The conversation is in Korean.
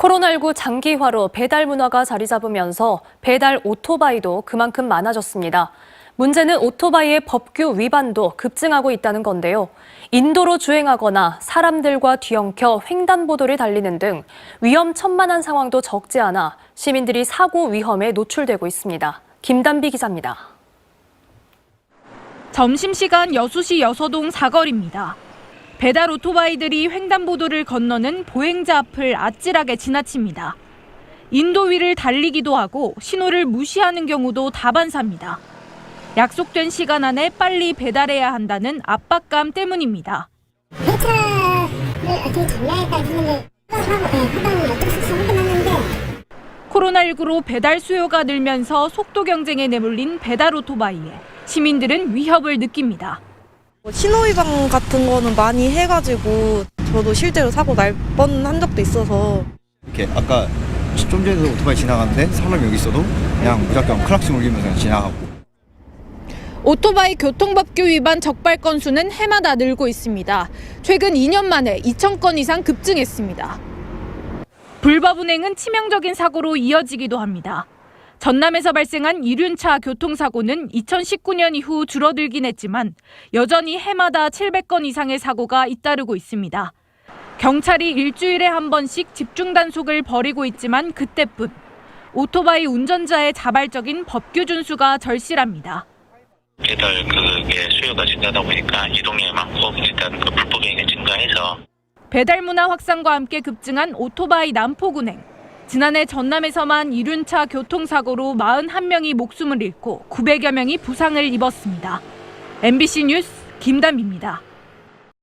코로나19 장기화로 배달 문화가 자리 잡으면서 배달 오토바이도 그만큼 많아졌습니다. 문제는 오토바이의 법규 위반도 급증하고 있다는 건데요. 인도로 주행하거나 사람들과 뒤엉켜 횡단보도를 달리는 등 위험천만한 상황도 적지 않아 시민들이 사고 위험에 노출되고 있습니다. 김단비 기자입니다. 점심시간 여수시 여서동 사거리입니다. 배달 오토바이들이 횡단보도를 건너는 보행자 앞을 아찔하게 지나칩니다. 인도 위를 달리기도 하고 신호를 무시하는 경우도 다반사입니다. 약속된 시간 안에 빨리 배달해야 한다는 압박감 때문입니다. 회차를 어떻게 전략까지는 하고 하던 어떻게 하긴 하는데 코로나19로 배달 수요가 늘면서 속도 경쟁에 내몰린 배달 오토바이에 시민들은 위협을 느낍니다. 뭐 신호위반 같은 거는 많이 해가지고 저도 실제로 사고 날 뻔한 적도 있어서 이렇게 아까 좀 전에도 오토바이 지나갔는데 사람이 여기 있어도 그냥 무작정 클락션 울리면서 그냥 지나가고 오토바이 교통법규 위반 적발 건수는 해마다 늘고 있습니다. 최근 2년 만에 2천 건 이상 급증했습니다. 불법 운행은 치명적인 사고로 이어지기도 합니다. 전남에서 발생한 이륜차 교통사고는 2019년 이후 줄어들긴 했지만 여전히 해마다 700건 이상의 사고가 잇따르고 있습니다. 경찰이 일주일에 한 번씩 집중 단속을 벌이고 있지만 그때뿐 오토바이 운전자의 자발적인 법규 준수가 절실합니다. 배달 그게 수요가 증가하다 보니까 이동량이 많고 일단 그 불법 행위 증가해서 배달 문화 확산과 함께 급증한 오토바이 난폭 운행. 지난해 전남에서만 이륜차 교통사고로 41명이 목숨을 잃고 900여 명이 부상을 입었습니다. MBC 뉴스 김담비입니다.